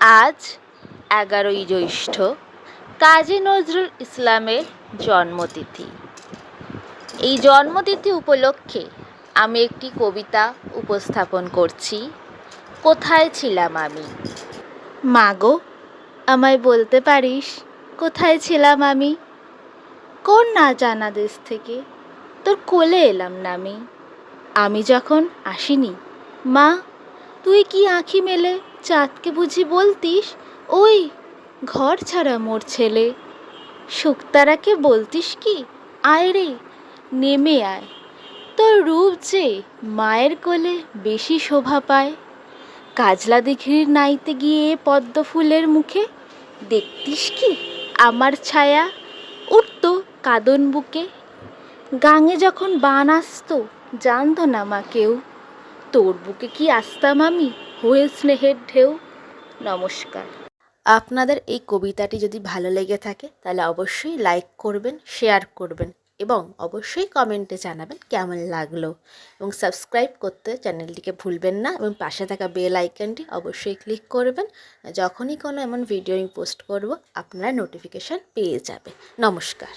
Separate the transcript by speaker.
Speaker 1: আজ এগারোই জ্যৈষ্ঠ, কাজী নজরুল ইসলামের জন্মতিথি। এই জন্মতিথি উপলক্ষে আমি একটি কবিতা উপস্থাপন করছি, কোথায় ছিলাম আমি? মাগো আমায় বলতে পারিস কোথায় ছিলাম আমি? কোন না জানা দেশ থেকে তোর কোলে এলাম না আমি? আমি যখন আসিনি, মা, তুই কি আঁখি মেলে চাঁদকে বুঝি বলতিস? ওই, ঘর ছাড়া মোর ছেলে। শুকতারাকে বলতিস কি? আয় রে, নেমে আয়। তোর রূপ যে মায়ের কোলে বেশি শোভা পায়। কাজলা দিঘির নাইতে গিয়ে পদ্ম ফুলের মুখে দেখতিস কি আমার ছায়া? উঠত কাদন বুকে। গাঙে যখন বান আসতো, জানত না মা কেউ। তোর বুকে কি আসতাম আমি? হয়ে স্নেহের ঢেউ, নমস্কার। আপনাদের এই কবিতাটি যদি ভালো লেগে থাকে, তাহলে অবশ্যই লাইক করবেন, শেয়ার করবেন এবং অবশ্যই কমেন্টে জানাবেন কেমন লাগল। এবং সাবস্ক্রাইব করতে চ্যানেলটিকে ভুলবেন না এবং পাশে থাকা বেল আইকনটি অবশ্যই ক্লিক করবেন। যখনই কোনো এমন ভিডিও আমি পোস্ট করব, আপনারা নোটিফিকেশান পেয়ে যাবে নমস্কার।